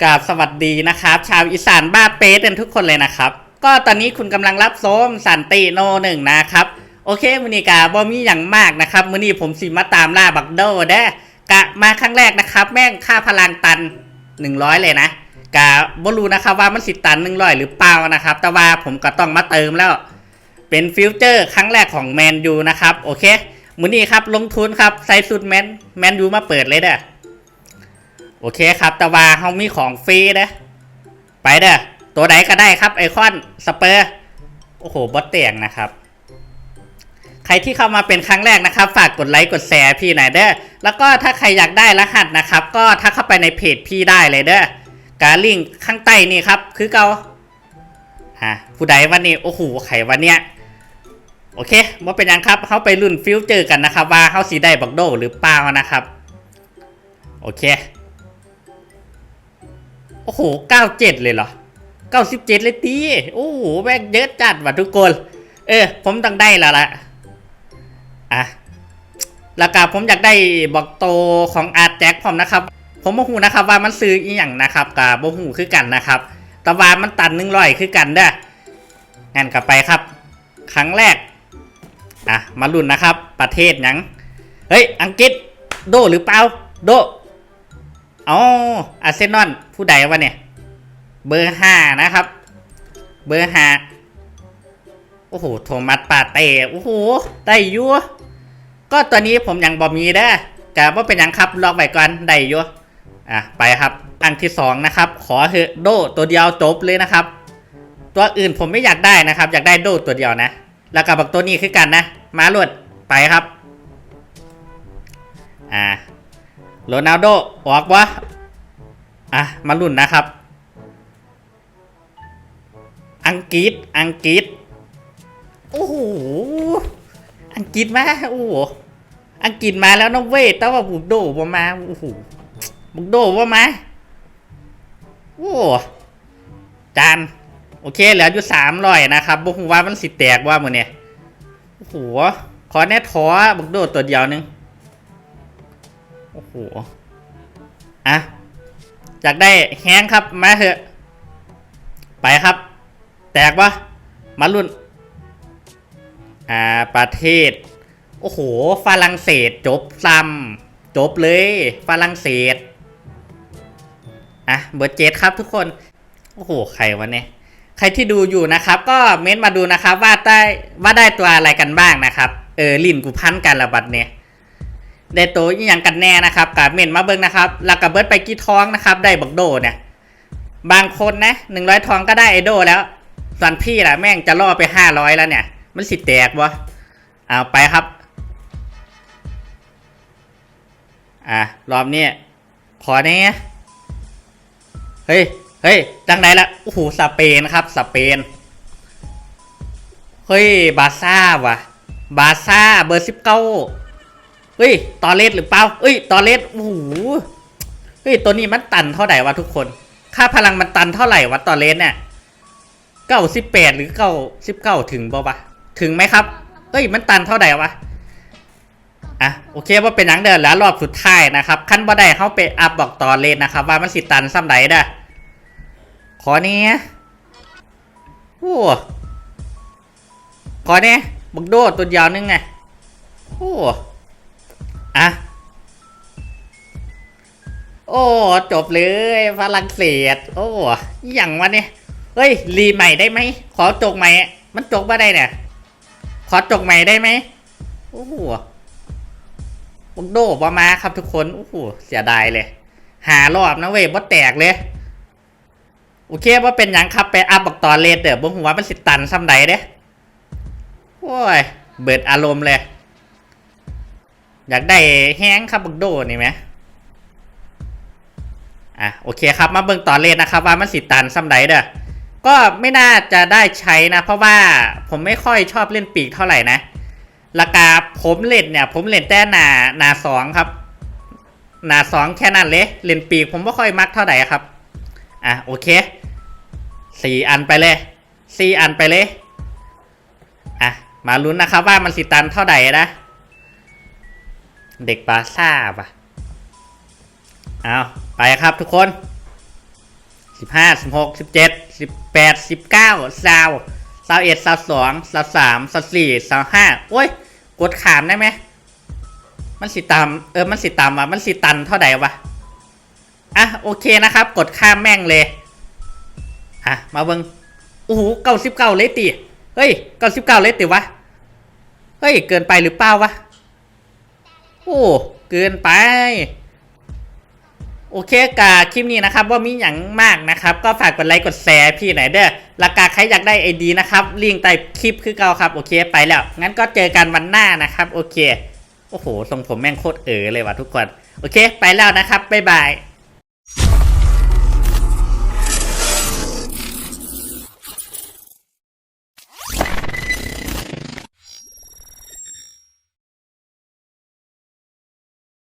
กราบสวัสดีนะครับ ชาวอีสานบ้าเป๊ะกันทุกคนเลยนะครับ ก็ตอนนี้คุณกำลังรับชมสันติโนหนึ่งนะครับ โอเคมือนีกาบอมีอย่างมากนะครับมือนีผมสิมาตามล่าบักโดเด้กะมาครั้งแรกนะครับ แม่งค่าพลังตัน 100 เลยนะกะบ่รู้นะครับว่ามันสิตัน100หรือเปล่านะครับ แต่ว่าผมก็ต้องมาเติมแล้ว เป็นฟิวเจอร์ครั้งแรกของแมนยูนะครับโอเคมือนีครับลงทุนครับใส่สุดแมนแมนยูมาเปิดเลยเด้อ โอเคครับแต่ว่าเขามีของฟรีนะไปเด้อตัวไหนก็ได้ครับไอคอนสเปอร์โอ้โหบอสเตียงนะครับ ใครที่เข้ามาเป็นครั้งแรกนะครับ ฝากกดไลค์กดแชร์พี่หน่อยเด้อแล้วก็ถ้าใครอยากได้รหัสนะครับ ก็ทักเข้าไปในเพจพี่ได้เลยเด้อการลิงข้างใต้นี่ครับ คือเกาอะผู้ใดวันนี้โอ้โหไขวันเนี้ยโอเคว่าเป็นยังครับเขาไปรุ่นฟิวเจอร์กันนะครับ ว่าเขาสีได้บักโดหรือเปล่านะครับ โอเค โอ้โห 97 เลยเหรอ 97 เลยตีโอ้โหแม่งเยอะจัดว่ะทุกคน เออ ผมต้องได้แล้วละอะแล้วก็ผมอยากได้บอกโตของอาร์ตแจ็คผมนะครับ ผมโมหูนะครับว่ามันซื้ออีหยังนะครับกับโมหูคือกันนะครับ แต่ว่ามันตันหนึ่งร้อยคือกันเด้องั้นกลับไปครับ ครั้งแรก อะ มาลุ้นนะครับ ประเทศยัง เฮ้ย อังกฤษ โดหรือเปล่า โด อ๋ออาร์เซนอลผู้ใดวะเนี่ย เบอร์ห้านะครับ เบอร์ห้าโอ้โห โทมัสปาเต้โอ้โห ได้อยัวก็ตอนนี้ผมยังบอมีได้อกะว่าเป็นยังครับรอกไว้ก่อนได้อยัวอะไปครับอันที่สองนะครับ ขอเถอะโดตัวเดียวจบเลยนะครับ ตัวอื่นผมไม่อยากได้นะครับ อยากได้โดตัวเดียวนะ แล้วกับบักตัวนี้คือกันนะ มาลวดไปครับ อ่า โรนัลโดออกวะอะ มาลุ่นนะครับ อังกฤษอังกฤษโอ้โหอังกฤษมาโอ้โหอังกฤษมาแล้วนะเว้ยแต่ว่าบุกโดบ่มาโอ้โหบุกโดบ่มาโอ้จานโอเคเหลืออยู่สามร้อยนะครับบุกว่ามันสิแตกว่ามือเนี่ยโอ้โหขอแน่ท้อบุกโดตัวเดียวนึง โอ้โห อะอยากได้แห้งครับ มาเถอะ ไปครับ แตกปะมารุ่น อ่า ประเทศ โอ้โห ฝรั่งเศสจบซ้ำจบเลย ฝรั่งเศส อะ เบอร์เจ็ดครับทุกคน โอ้โห ใครวะเนี่ย ใครที่ดูอยู่นะครับ ก็เม้นมาดูนะครับ ว่าได้ว่าได้ตัวอะไรกันบ้างนะครับ เออ ลินกูพันกันละบัดเนี่ย ได้ตัวอย่างกันแน่นะครับกับเมนมาเบิ้งนะครับแล้วกับเบิร์ดไปกี่ท้องนะครับ ได้บักโดเนี่ย บางคนนะหนึ่งร้อยทองก็ได้ไอโดแล้ว ส่วนพี่ล่ะแม่งจะล่อไปห้าร้อยแล้วเนี่ย มันสิแตกวะเอาไปครับ อะรอบนี้ขอแน่เฮ้ยเฮ้ยจังไหนละโอ้โหสเปนครับสเปนเฮ้ยบาซ่าว่ะ บาซ่าเบอร์สิบเก้า ฮ้ย ตอเลสหรือเปล่าเฮ้ย ตอเลสโอ้โหเฮ้ย ตัวนี้มันตันเท่าไหร่วะทุกคน ค่าพลังมันตันเท่าไหร่วะตอเลสเนี่ยเก้าสิบแปดหรือเก้าสิบเก้าถึงบ่วะถึงไหมครับเฮ้ย มันตันเท่าไหร่วะ อะ โอเคว่าเป็นหนังเดินแล้วรอบสุดท้ายนะครับ ขั้นบ่ได้เขาไปอัพบอกตอเลสนะครับ ว่ามันสิตันซ้ำไหนเด้อขอเนี้ยโอ้ขอเนี้ยบักโดดตัวเดียวนึงไง โอ้ โอ้จบเลยฝรั่งเศส โอ้อหย่างวะเนี่ยเฮ้ยรีใหม่ได้ไหมขอจกใหม่ มันจกมาได้เนี่ยขอจกใหม่ได้ไหมโอ้โหบุกโดบมาครับทุกคนโอ้โหเสียดายเลย หารอบนะเว้ยบ่แตกเลยโอเคว่าเป็นยังครับไปอัพบอกตอนเลดเด้อบ่หัวมันสิตันซ้ำใดเด้โอ้ยเบิดอารมณ์เลย อยากได้แห้งครับบักโดนี่ไหม อะโอเคครับมาเบิ่งต่อเลนนะครับว่ามันสิตันซ้ำใดเด้อก็ไม่น่าจะได้ใช้นะ เพราะว่าผมไม่ค่อยชอบเล่นปีกเท่าไหร่นะราคาผมเล่นเนี่ย ผมเล่นแต่หนาหนาสองครับ หนาสองแค่นั้นเลยเล่นปีกผมไม่ค่อยมักเท่าไหร่ครับอะโอเคสี่อันไปเลยสี่อันไปเลยอะมาลุ้นนะครับว่ามันสิตันเท่าไหร่นะเด็กบาซ่าปะเอา ไปครับทุกคนสิบห้าสิบหกสิบเจ็ดสิบแปดสิบเก้าสาวสาวเอ็ดสาวสองสาวสามสาวสี่สาวห้าโอ้ย กดขามได้ไหมมันสิตามเออมันสิตามวะมันสิตันเท่าไหร่วะอะโอเคนะครับ กดข้ามแม่งเลยอะมาเบิงโอ้โหเก้าสิบเก้าเลยติเฮ้ยเก้าสิบเก้าเลยติวะเฮ้ย เกินไปหรือเปล่าวะ โอ้ เกินไป โอเคกาคลิปนี้นะครับว่ามีอย่างมากนะครับ ก็ฝากกดไลค์กดแชร์พี่หน่อยเด้อราคาใครอยากได้ไอดีนะครับลิงก์ใต้คลิปคือเก่าครับโอเคไปแล้ว งั้นก็เจอกันวันหน้านะครับ โอเค โอ้โหทรงผมแม่งโคตรเอ๋อเลยว่ะทุกคน โอเค ไปแล้วนะครับบ๊ายบาย